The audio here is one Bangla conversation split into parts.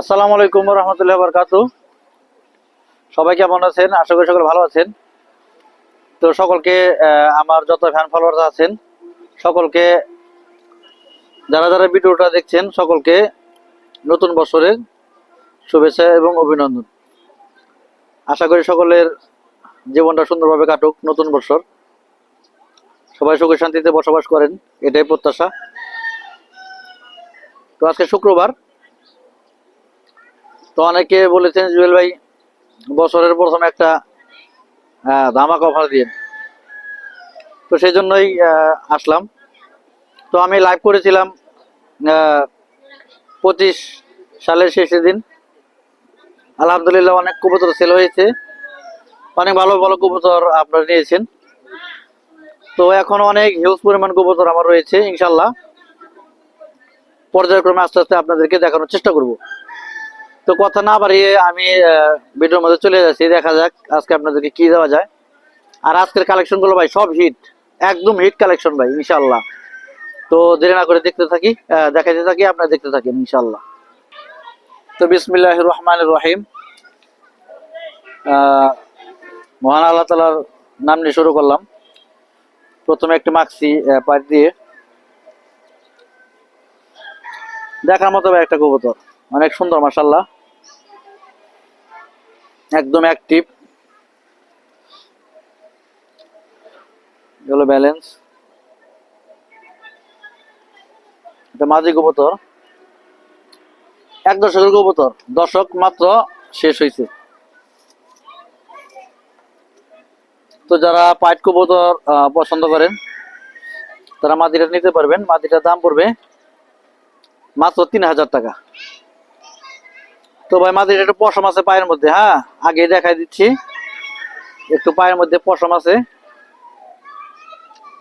আসসালামু আলাইকুম রহমতুল্লাহ বরকাতু সবাই কেমন আছেন? আশা করি সকলে ভালো আছেন। তো সকলকে আমার যত ফ্যান ফলোয়ার আছেন, সকলকে, যারা যারা ভিডিওটা দেখছেন, সকলকে নতুন বছরের শুভেচ্ছা এবং অভিনন্দন। আশা করি সকলের জীবনটা সুন্দরভাবে কাটুক, নতুন বছর। সবাই সুখে শান্তিতে বসবাস করেন, এটাই প্রত্যাশা। তো আজকে শুক্রবার তো অনেকে বলেছেন, জুয়েল ভাই, বছরের প্রথম একটা ধামাকা অফার দিয়ে। তো সেই জন্যই আসলাম। তো আমি লাইভ করেছিলাম পঁচিশ সালের শেষের দিন। আলহামদুলিল্লাহ অনেক কবুতর সেল হয়েছে। অনেক ভালো ভালো কবুতর আপনারা নিয়েছেন। তো এখন অনেক হিউজ পরিমাণ কবুতর আমার রয়েছে, ইনশাল্লাহ। পর্যায়ক্রমে আস্তে আস্তে আপনাদেরকে দেখানোর চেষ্টা করব। তো কথা না বাড়িয়ে আমি ভিডিওর মধ্যে চলে যাচ্ছি। দেখা যাক আজকে আপনাদেরকে কি দেওয়া যায়। আর আজকের কালেকশনগুলো ভাই, সব হিট। একদম হিট কালেকশন ভাই ইনশাল্লাহ তো দেরি না করে দেখতে থাকি দেখাতে থাকি, আপনারা দেখতে থাকেন ইনশাল্লাহ তো বিসমিল্লাহ রহমান রহিম। মহান আল্লাহ তালার নাম নিয়ে শুরু করলাম। প্রথমে একটি মাক্সি পাট দিয়ে। দেখার মতো ভাই একটা কবুতর। অনেক সুন্দর মাসাল্লাহ একদম অ্যাক্টিভ হলো ব্যালেন্স এটা মাঝি কবুতর এক দশকের কবুতর দশক মাত্র শেষ হয়েছে। তো যারা পাইট কবুতর পছন্দ করেন, তারা মাদিটা নিতে পারবেন। মাদিটার দাম পড়বে মাত্র তিন হাজার টাকা। তো ভাই মাঝে একটু পশম আছে পায়ের মধ্যে হ্যাঁ? আগে দেখাই দিচ্ছি। একটু পায়ের মধ্যে পশম আছে।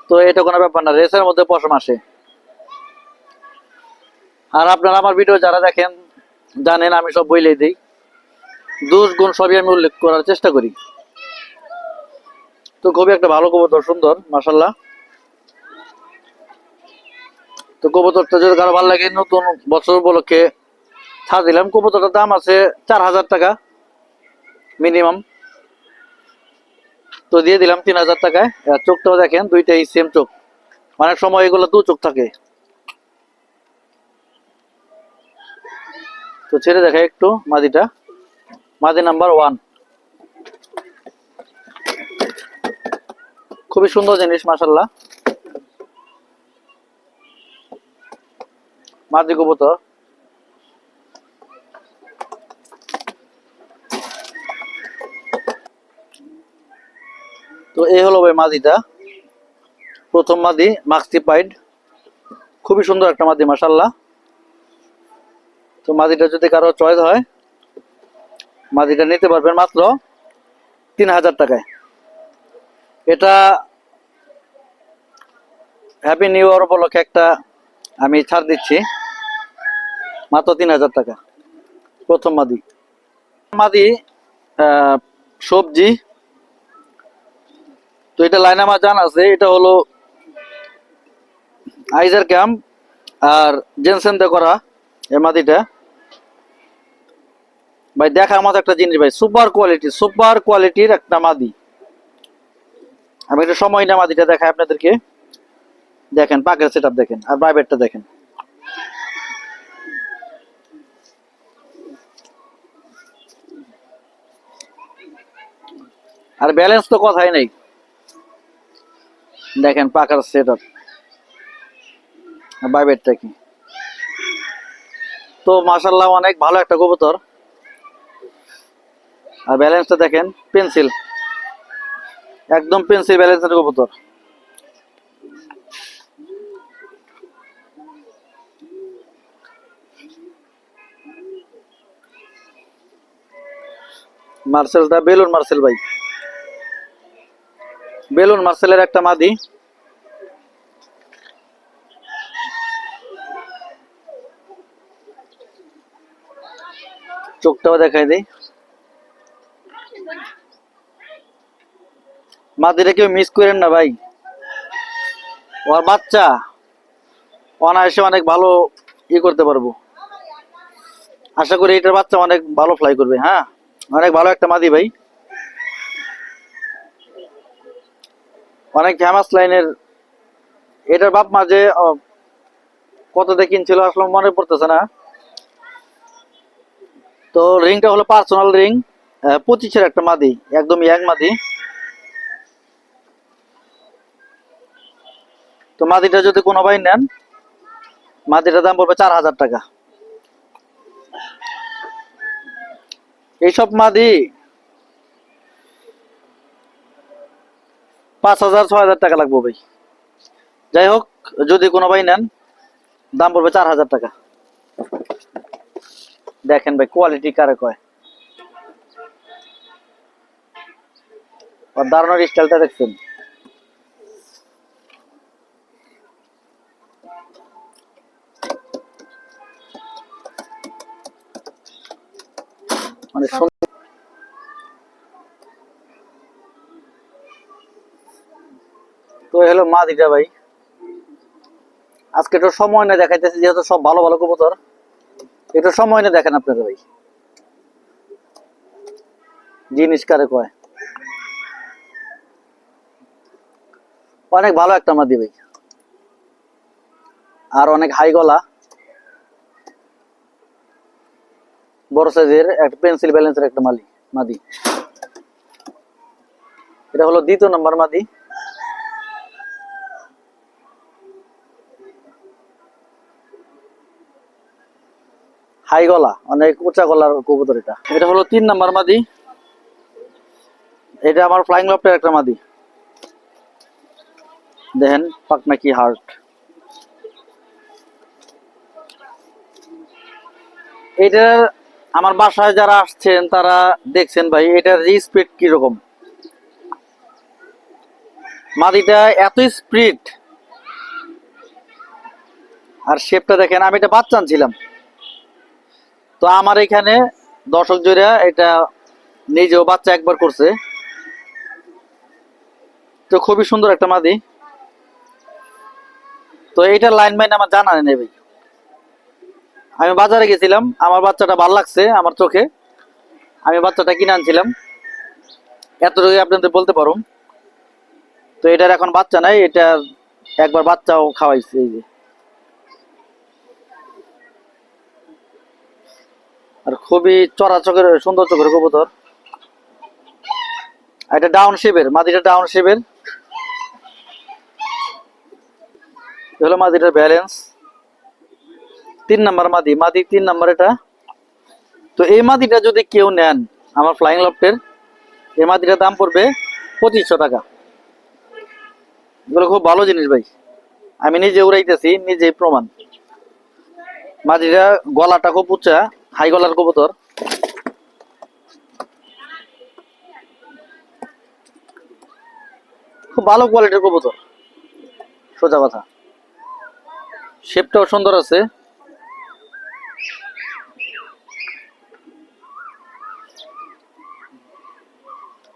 তো এটা কোনো ব্যাপার না, রেসের মধ্যে পশম আসে। আর আপনারা আমার ভিডিও যারা দেখেন, জানেন, আমি সব বইলেই দিই। দোষ গুণ সবই আমি উল্লেখ করার চেষ্টা করি। তো খুবই একটা ভালো কবুতর, সুন্দর মাসাল্লাহ তো কবুতরটা যদি কারও ভালো লাগে, নতুন বছর উপলক্ষে দিলাম, কবুতরটার দাম আছে চার হাজার টাকা মিনিমাম তো দিয়ে দিলাম তিন হাজার টাকায়। চোখটাও দেখেন, দুইটাই সেম চোখ। অনেক সময় এগুলো দু চোখ থাকে। তো ছেড়ে দেখে একটু মাদিটা। মাদি নাম্বার ওয়ান খুবই সুন্দর জিনিস মাসাল্লাহ মাদি কবুতর। এই হলো ভাই মাদিটা। প্রথম মাদি মাক্সি পাইড খুবই সুন্দর একটা মাদি মাসাল্লাহ তো মাদিটা যদি কারও চয়েস হয়, মাদিটা নিতে পারবেন মাত্র তিন হাজার টাকায়। এটা হ্যাপি নিউ ইয়ার উপলক্ষে একটা আমি ছাড় দিচ্ছি। মাত্র তিন হাজার টাকা। প্রথম মাদি। মাদি সবজি তো এটা লাইন আমার জানা আছে, এটা হলো আইজার ক্যাম্প আর জেনসেন দে করা এই মাদিটা ভাই, দেখার মতো একটা জিনিস ভাই সুপার কোয়ালিটি সুপার কোয়ালিটির একটা মাদি। আমি একটু সময় না মাদিটা দেখাই আপনাদেরকে। দেখেন, পাকের সেট দেখেন, আর প্রাইভেটটা দেখেন। আর ব্যালেন্স তো কথাই নেই। দেখেন পাকার সেট আপ বাইবেটটা কি তো মাসাল্লাহ অনেক ভালো একটা কবুতর। আর ব্যালেন্সটা দেখেন পেন্সিল একদম পেন্সিল ব্যালেন্সের কবুতর। মার্সেলটা বেলুন মার্সেল ভাই। বেলুন মার্সেলের একটা মাদি। চোখটাও দেখাই দেই। মাদিটা কেউ মিস করেন না ভাই। ওর বাচ্চা, অনায়াসে অনেক ভালো ই করতে পারব। আশা করি এটার বাচ্চা অনেক ভালো ফ্লাই করবে হ্যাঁ? অনেক ভালো একটা মাদি ভাই। অনেক ফেমাস লাইনের এটার বাপ মাঝে কত দিয়ে কিনছিল আসলে মনে পড়তেছে না। তো রিংটা হলো পার্সোনাল রিং পঁচিশের একটা মাদি একদম ইয়াং মাদি। তো মাদিটা যদি কোনো ভাই নেন, মাদিটার দাম পড়বে চার হাজার টাকা। এইসব মাদি পাঁচ হাজার, ছয় হাজার টাকা লাগবে ভাই। যাই হোক, যদি কোনো ভাই নেন, দাম পড়বে চার হাজার টাকা। দেখেন ভাই কোয়ালিটি কারে কয়। দারুণ স্টাইলটা দেখছেন। তো মা দিটা ভাই। আজকে একটু সময় না যেহেতু সব ভালো ভালো কবুতর। একটু সময় না দেখেন আপনারা ভাই। জিনিস কারে কয়। অনেক ভালো একটা মাদি ভাই। আর অনেক হাই গলা। বড় সাইজের একটা পেন্সিল ব্যালেন্সের একটা মালি মাদি। এটা হলো দ্বিতীয় নম্বর মাদি। হাই গলা অনেক উঁচা গলার কবুতর এটা। এটা হলো তিন নাম্বার মাদি। এটা আমার ফ্লাইং লফটের একটা মাদি। দেখেন পাকনা কি হার্ট এটার আমার বাসায় যারা আসছেন, তারা দেখছেন ভাই, এটার স্পিড কীরকম? মাদিটা এত স্পিড আর শেপটা দেখেন, আমি এটা বাচ্চা ছিলাম তো আমার এখানে দর্শক জোড়া এটা নিজেও বাচ্চা একবার করছে। তো খুবই সুন্দর একটা মাদি। তো এটা লাইন মাইন আমার জানা ভাই। আমি বাজারে গেছিলাম, আমার বাচ্চাটা ভালো লাগছে আমার চোখে। আমি বাচ্চাটা কিনে আনছিলাম। এতটুকু আপনাদের বলতে পারুন তো এটার এখন বাচ্চা নাই এটা একবার বাচ্চাও খাওয়াইছে এই যে। আর খুবই চড়া চোখের, সুন্দর চোখের কবুতর। এটা ডাউন শেপের, মাদিটা ডাউন শেপের। হলো মাদিটার ব্যালেন্স। তিন নাম্বার মাদি মাদি তিন নাম্বার এটা। তো এই মাদিটা যদি কেউ নেন, আমার ফ্লাইং লফটের এই মাদিটার দাম পড়বে পঁচিশশো টাকা। এগুলো খুব ভালো জিনিস ভাই। আমি নিজে উড়াইতেছি, নিজেই প্রমাণ। মাদিটা গলাটা খুব উঁচা হাই গলার কবুতর। খুব ভালো কোয়ালিটির কবুতর। সোজা কথা। শেপটাও সুন্দর আছে।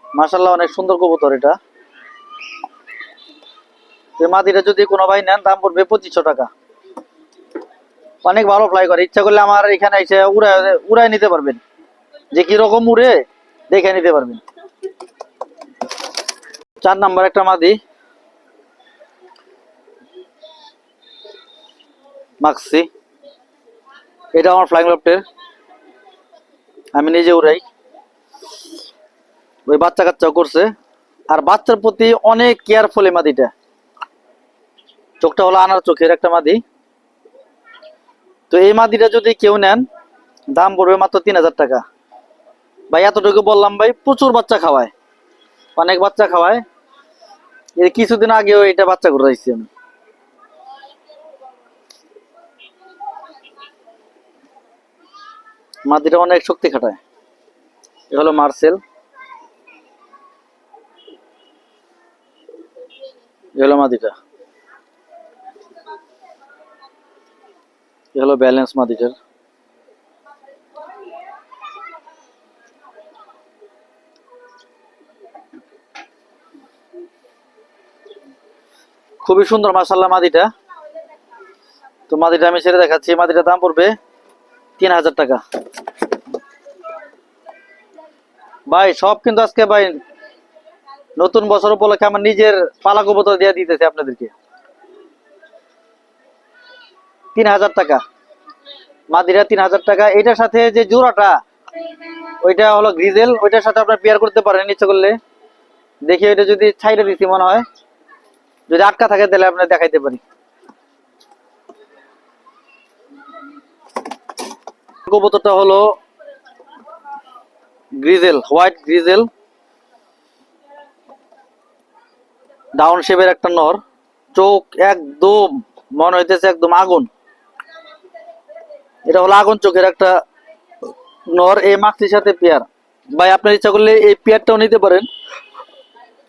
মাশাল্লাহ অনেক সুন্দর কবুতর এটা। মাদিটা যদি কোনো ভাই নেন, দাম পড়বে পঁচিশশো টাকা। অনেক ভালো ফ্লাই করে। ইচ্ছা করলে আমার এখানে এসে উড়ায় উড়ায় নিতে পারবেন। যে কীরকম উড়ে, দেখে নিতে পারবেন। চার নাম্বার একটা মাদি। মাক্সি এটা আমার ফ্লাইং লফটের আমি নিজে উড়াই। ওই বাচ্চা কাচ্চাও করছে। আর বাচ্চার প্রতি অনেক কেয়ারফুল এই মাদিটা। চোখটা হলো আনার চোখের একটা মাদি। তো এই মাদিটা যদি কেউ নেন, দাম পড়বে মাত্র তিন হাজার টাকা। ভাই, এতটুকু বললাম ভাই, প্রচুর বাচ্চা খাওয়ায়। অনেক বাচ্চা খাওয়ায়। এই কিছুদিন আগেও এটা বাচ্চা করে রাখছি আমি। মাদিটা অনেক শক্তি খাটায়। এ হলো মার্সেল। এ হলো মাদিটা। হলো ব্যালেন্স মাদিজার খুবই সুন্দর মাসাল্লাহ মাদিটা। তো মাদিটা আমি ছেড়ে দেখাচ্ছি। মাদিটা দাম পড়বে তিন হাজার টাকা। ভাই, সব কিন্তু আজকে ভাই নতুন বছর উপলক্ষে আমার নিজের পালা কবুতর দিয়ে দিতেছে আপনাদেরকে। তিন হাজার টাকা। মাদিরা তিন হাজার টাকা। এটার সাথে যে জোড়াটা, ওইটা হলো গ্রিজেল। ওইটার সাথে আপনার পেয়ার করতে পারেন ইচ্ছে করলে। দেখি ওইটা যদি ছাইড়ে দিছি মনে হয়। যদি আটকা থাকে তাহলে আপনার দেখাইতে পারি। কবুতরটা হলো গ্রিজেল, হোয়াইট গ্রিজেল। ডাউন শেপের একটা নর। চোখ একদম, মনে হইতেছে একদম আগুন। এটা হলো আগুন চোখের একটা নর, এই মাক্সির সাথে পেয়ার। ভাই, আপনার ইচ্ছা করলে এই পেয়ারটাও নিতে পারেন।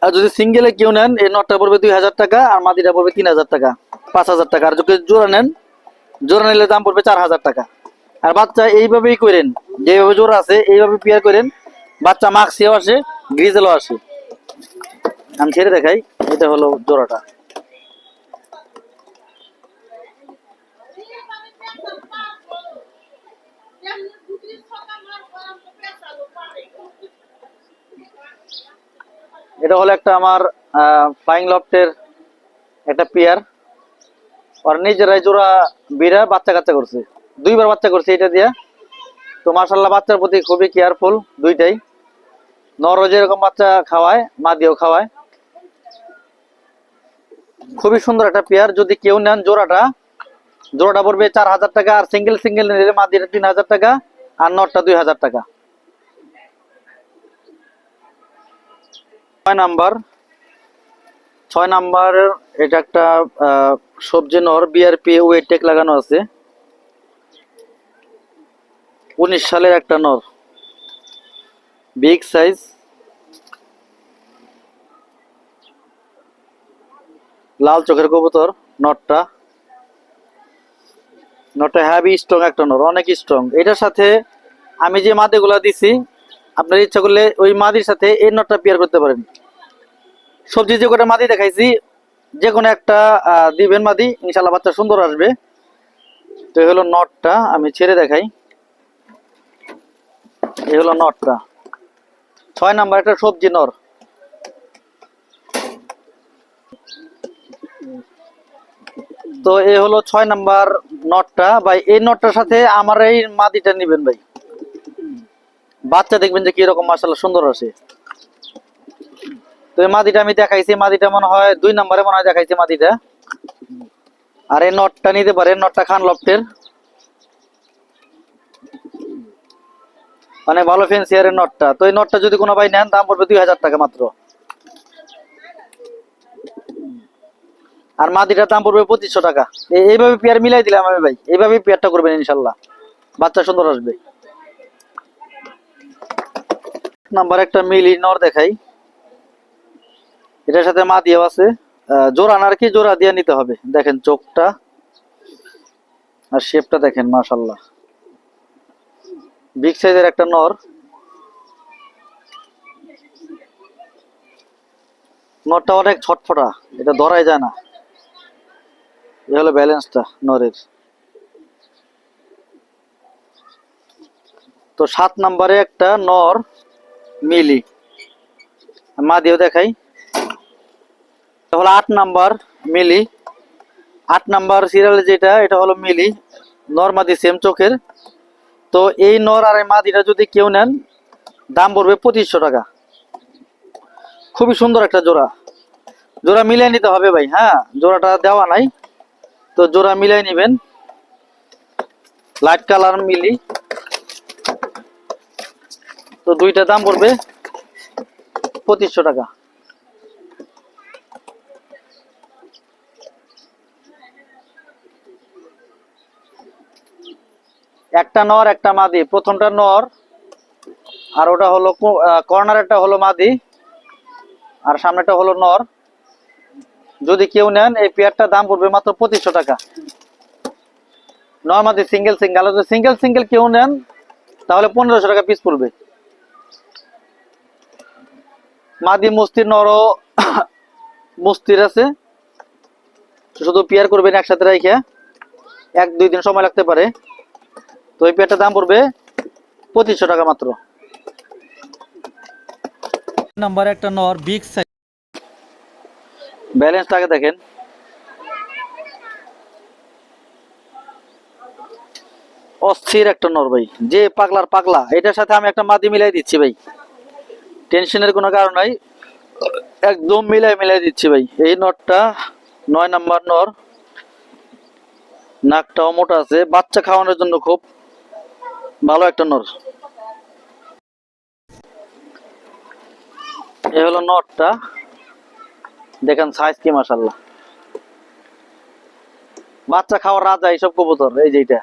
আর যদি সিঙ্গেলে কেউ নেন, এই নটটা পড়বে দুই হাজার টাকা আর মাদিটা পড়বে তিন হাজার টাকা, পাঁচ হাজার টাকা। আর যদি জোড়া নেন, জোড়া নিলে দাম পড়বে চার হাজার টাকা। আর বাচ্চা এইভাবেই করেন, যেভাবে জোড়া আছে, এইভাবে পেয়ার করেন। বাচ্চা মাক্সিও আসে গ্রিজেলও আসে। আমি ছেড়ে দেখাই, এটা হলো জোড়াটা। এটা হলো একটা আমার ফ্লাইং লফটের একটা পেয়ার আর নিজেরাই জোড়া বিড়া বাচ্চা কাচ্চা করছে। দুইবার বাচ্চা করছে এটা দিয়ে। তো মার্শাল্লাহ বাচ্চার প্রতি খুবই কেয়ারফুল দুইটাই। নর যেরকম বাচ্চা খাওয়ায় মা দিয়েও খাওয়ায়। খুবই সুন্দর একটা পেয়ার যদি কেউ নেন জোড়াটা জোড়াটা পড়বে চার হাজার টাকা, আর সিঙ্গেল সিঙ্গেল নিলে মা দিয়ে তিন হাজার টাকা, আর নটটা দুই হাজার টাকা। ছয় নাম্বার। ছয় নাম্বার, এটা একটা সবজি নর বিআরপি ওয়েট টেক লাগানো আছে। উনিশ সালের একটা নর। বিগ সাইজ লাল চোখের কবুতর, নটটা। নটটা হ্যাভি স্ট্রং একটা নর, অনেক স্ট্রং এটার সাথে আমি যে মাদিগুলা দিছি আপনার ইচ্ছা করলে ওই মাদির সাথে এই নটটা পেয়ার করতে পারেন। সবজি যে কটা মাদি দেখাইছি, যে কোনো একটা দিবেন মাদি, ইনশাল্লাহ বাচ্চা সুন্দর আসবে। তো হলো নটটা আমি ছেড়ে দেখাই। এই হলো নটটা ছয় নাম্বার একটা সবজি নর। তো এই হলো ছয় নাম্বার নটটা ভাই, এই নটটার সাথে আমার এই মাদিটা নিবেন ভাই। বাচ্চা দেখবেন যে কীরকম মাসাল্লাহ সুন্দর আছে। তো মাদিটা আমি দেখাইছি, মাদিটা মনে হয় দুই নম্বরে মনে হয় দেখাইছি মাদিটা। আর এই নটটা নিতে পারেন নটটা খান লফটের। মানে ভালো ফেন্সিয়ারের নটটা। তো এই নটটা যদি কোনো ভাই নেন, দাম পড়বে দুই হাজার টাকা মাত্র। আর মাদিটার দাম পড়বে পঁচিশশো টাকা। এইভাবে পেয়ার মিলাই দিলাম আমি ভাই। এইভাবে পেয়ারটা করবেন ইনশাল্লাহ বাচ্চা সুন্দর আসবে। নাম্বার একটা মিলি নর দেখাই। এটার সাথে মা দিয়েও আছে। জোড়া আর কি, জোড়া দিয়ে নিতে হবে। দেখেন চোখটা আর শেপটা দেখেন মাশাল্লাহ বিগ সাইজের একটা নর। নরটা অনেক ছটফটা, এটা ধরাই যায় না। এ হলো ব্যালেন্সটা নরের। তো সাত নাম্বারে একটা নর। মিলি। মা দিয়েও দেখাই। এটা হলো আট নাম্বার মিলি। আট নাম্বার সিরিয়াল যেটা, এটা হলো মিলি। নর সেম চোখের। তো এই নর আর এই মাদিটা যদি কেউ নেন, দাম পড়বে পঁচিশশো টাকা। খুবই সুন্দর একটা জোড়া। জোড়া মিলিয়ে নিতে হবে ভাই হ্যাঁ? জোড়াটা দেওয়া নাই। তো জোড়া মিলিয়ে নেবেন। লাইট কালার মিলি। তো দুইটা দাম পড়বে পঁচিশশো টাকা। একটা নর, একটা মাদি। প্রথমটা নর আর ওটা হলো কর্নারেরটা হলো মাদি আর সামনেটা হলো নর। যদি কেউ নেন, এই পেয়ারটা দাম পড়বে মাত্র পঁচিশশো টাকা। নর মাদি, সিঙ্গেল সিঙ্গেল। সিঙ্গেল সিঙ্গেল কেউ নেন, তাহলে পনেরোশো টাকা পিস পড়বে। মাদি মুস্তির নরও মস্তির আছে। শুধু পেয়ার করবেন একসাথে রেখে এক দুই দিন সময় লাগতে পারে। তো এই পেয়ারটার দাম পড়বে পঁচিশশো টাকা মাত্র। নাম্বার একটা নর বিগ সাইজ ব্যালেন্সটাকে দেখেন। অস্থির একটা নর ভাই। যে পাগলার পাগলা এটার সাথে আমি একটা মাদি মিলাই দিচ্ছি ভাই। টেনশনের কোনো কারণ নাই। একদম মিলাই মিলাই দিচ্ছি ভাই। এই নটটা নয় নাম্বার নর। নাকটাও মোটা আছে। বাচ্চা খাওয়ানোর জন্য খুব ভালো একটা নর। এ হলো নটটা। দেখেন সাইজ কি মাসাল্লাহ বাচ্চা খাওয়ার রাজা এইসব কবুতর, এই যে এটা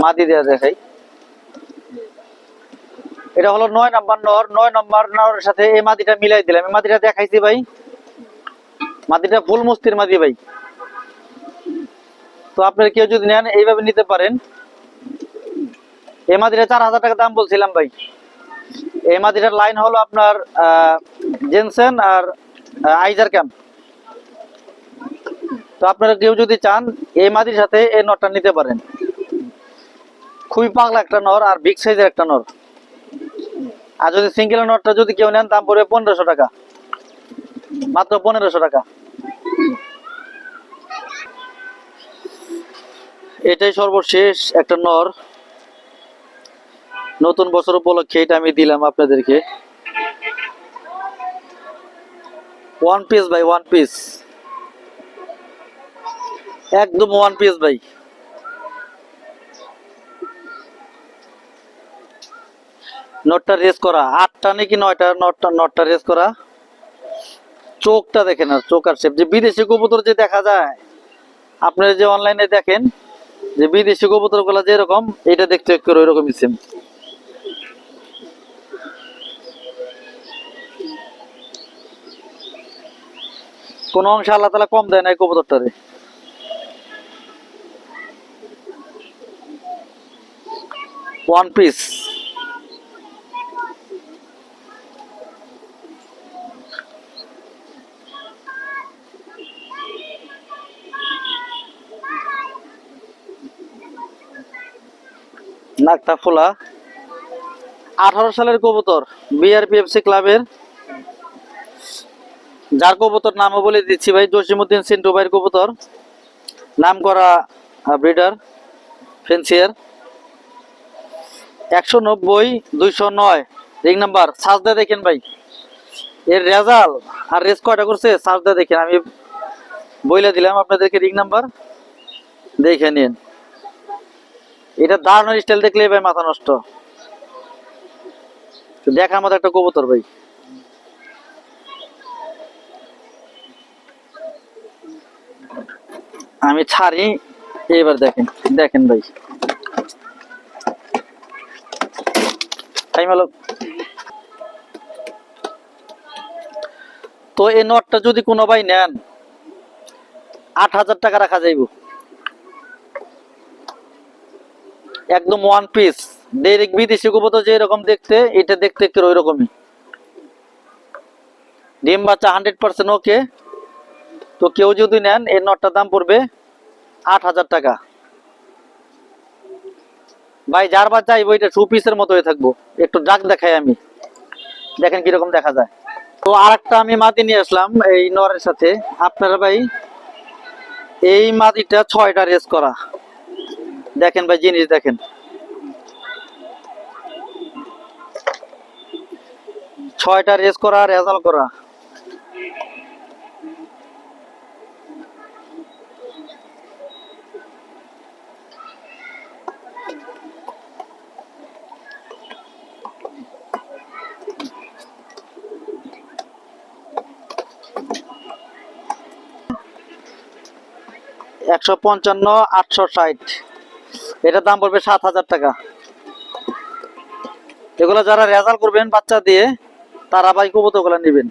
মাদি দেওয়া দেখাই। এটা হলো নয় নাম্বার নর, নয় নাম্বার নরের সাথে এই মাদিটা মিলাই দিলাম। এই মাদিটা দেখাইছি ভাই। মাদিটা ফুল মস্তির মাদি ভাই। তো আপনারা কেউ যদি নেন, এইভাবে নিতে পারেন। এই মাদিটা চার হাজার টাকা দাম বলছিলাম ভাই। এই মাদিটার লাইন হলো আপনার জেনসেন আর আইজার ক্যাম্প তো আপনারা কেউ যদি চান, এই মাদির সাথে এই নটটা নিতে পারেন। খুবই পাগলা একটা নর আর বিগ সাইজের একটা নর। আর যদি সিঙ্গেল নটটা যদি কেউ নেন, দাম পড়বে পনেরোশো টাকা। মাত্র পনেরোশো টাকা। এটাই সর্বশেষ একটা নর। নতুন বছর উপলক্ষে এটা আমি দিলাম আপনাদেরকে। ওয়ান পিস ভাই ওয়ান পিস একদম ওয়ান পিস ভাই। নটটা রেস করা। আটটা নাকি নয়টা? নটটা নটটা রেস করা। চোখটা দেখেন আর চোখ আর যে বিদেশি কবুতর যে দেখা যায়, আপনারা যে অনলাইনে দেখেন, যে বিদেশি কবুতরগুলা যেরকম এটা দেখতে একটু ওইরকমই সেম কোন অংশে আল্লাহ তালা কম দেয় না এই কবুতরটারে। ওয়ান পিস নাকটা ফোলা। আঠারো সালের কবুতর বিআরপিএফসি ক্লাবের। যার কবুতর নামও বলে দিচ্ছি ভাই জসিমুদ্দিন সিন্টু ভাইয়ের কবুতর। নাম করা ব্রিডার ফেন্সিয়ার একশো নব্বই, দুইশো নয়। রিং নাম্বার সাজদা দেখেন ভাই। এর রেজাল্ট, আর রেস কয়টা করছে, সাজদা দেখেন। আমি বইলে দিলাম আপনাদেরকে রিং নাম্বার দেখে নিন। এটা দাঁড়ানোর স্টাইল দেখলে ভাই মাথা নষ্ট। দেখার মতো একটা কবুতর ভাই। আমি ছাড়ি এবার দেখেন দেখেন ভাই। হলো। তো এই নটটা যদি কোনো ভাই নেন, আট হাজার টাকা রাখা যাইব। একদম ওয়ান পিস ডেরিক বিদেশি কবুতর যে এরকম দেখতে, এটা দেখতে একটু ওই রকমই ডিম বাচ্চা হান্ড্রেড পার্সেন্ট ওকে তো কেউ যদি নেন এর নটটার দাম পড়বে আট হাজার টাকা। ভাই, যার বাচ্চা এই বইটা টু পিসের মতো হয়ে থাকব। একটু ডাক দেখাই আমি। দেখেন কীরকম দেখা যায়। তো আরেকটা আমি মাদি নিয়ে আসলাম, এই নরের সাথে। আপনারা ভাই, এই মাদিটা ছয়টা রেস করা। দেখেন ভাই জিনিস দেখেন। ছয়টা রেস করা রেজাল্ট করা। একশো পঞ্চান্ন আটশো ষাট। এটার দাম পড়বে সাত হাজার টাকা। এগুলো যারা রেজাল্ট করবেন বাচ্চা দিয়ে, তারা ভাই কবুতরগুলো নেবেন।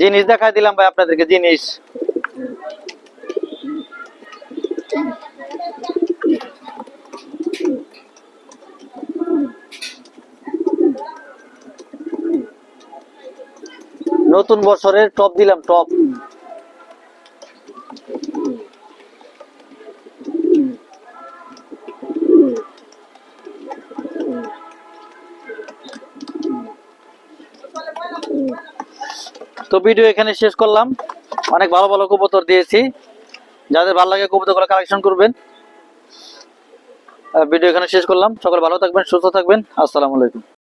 জিনিস দেখাই দিলাম ভাই আপনাদেরকে, জিনিস। নতুন বছরের টপ দিলাম, টপ। তো ভিডিও এখানে শেষ করলাম। অনেক ভালো ভালো কবুতর দিয়েছি। যাদের ভালো লাগে কবুতরগুলো কালেকশন করবেন। ভিডিও এখানে শেষ করলাম। সকল ভালো থাকবেন, সুস্থ থাকবেন। আসসালামু আলাইকুম।